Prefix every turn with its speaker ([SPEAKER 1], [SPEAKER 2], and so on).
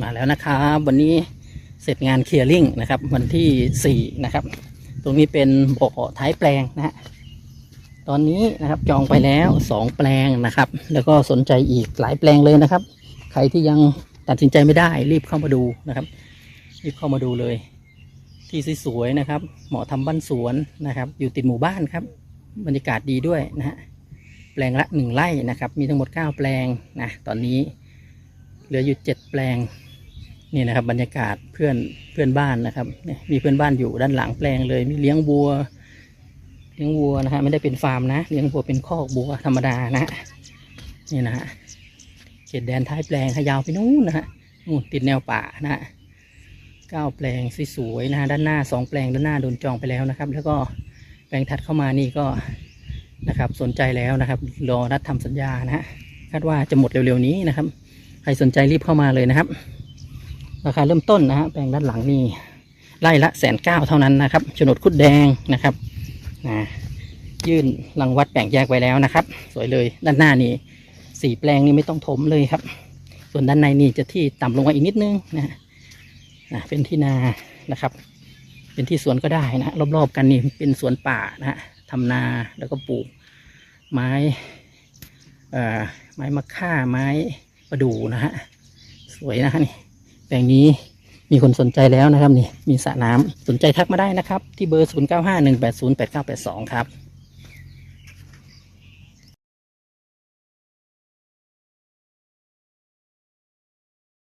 [SPEAKER 1] มาแล้วนะครับวันนี้เสร็จงานเคลียร์ลิงนะครับ วันที่สี่นะครับ ตรงนี้เป็นบ่อท้ายแปลงนะฮะตอนนี้นะครับจองไปแล้วสองแปลงนะครับ แล้วก็สนใจอีกหลายแปลงเลยนะครับ ใครที่ยังตัดสินใจไม่ได้รีบเข้ามาดูนะครับ รีบเข้ามาดูเลย ที่สวยๆนะครับ เหมาะทำบ้านสวนนะครับ อยู่ติดหมู่บ้านครับ บรรยากาศดีด้วยนะฮะแปลงละหนึ่งไร่นะครับ มีทั้งหมดเก้าแปลงนะตอนนี้เหลืออยู่เจ็ดแปลง นี่นะครับบรรยากาศเพื่อนเพื่อนบ้านนะครับเนี่ยมีเพื่อนบ้านอยู่ด้านหลังแปลงเลย มีเลี้ยงวัว เลี้ยงวัวนะฮะไม่ได้เป็นฟาร์มนะ เลี้ยงวัวเป็นคอกวัวธรรมดานะนี่นะฮะเขตแดนท้ายแปลงขยาวไปนู้นนะฮะนู่นติดแนวป่านะฮะเก้าแปลงสวยๆนะฮะด้านหน้าสองแปลงด้านหน้าโดนจองไปแล้วนะครับ แล้วก็แปลงถัดเข้ามานี่ก็นะครับ สนใจแล้วนะครับรอนัดทำสัญญานะฮะคาดว่าจะหมดเร็วๆนี้นะครับ ใครสนใจรีบเข้ามาเลยนะครับ ราคาเริ่มต้นนะฮะแปลงด้านหลังนี่ไร่ละแสนเก้าเท่านั้นนะครับโฉนดคุดแดงนะครับนะยื่นรังวัดแบ่งแยกไว้แล้วนะครับ สวยเลยด้านหน้านี่สี่แปลงนี่ไม่ต้องถมเลยครับ ส่วนด้านในนี่จะที่ต่ำลงมาอีกนิดนึงนะนะเป็นที่นานะครับ เป็นที่สวนก็ได้นะรอบๆกันนี่เป็นสวนป่านะฮะทำนาแล้วก็ปลูกไม้เอ่อไม้มะค่าไม้ประดู่นะฮะสวยนะฮะนี่ ลงนี้มีคนสนใจแล้วนะครับนี่มีสระน้ำสนใจทักมาได้นะครับ ที่เบอร์ 0951808982 ครับ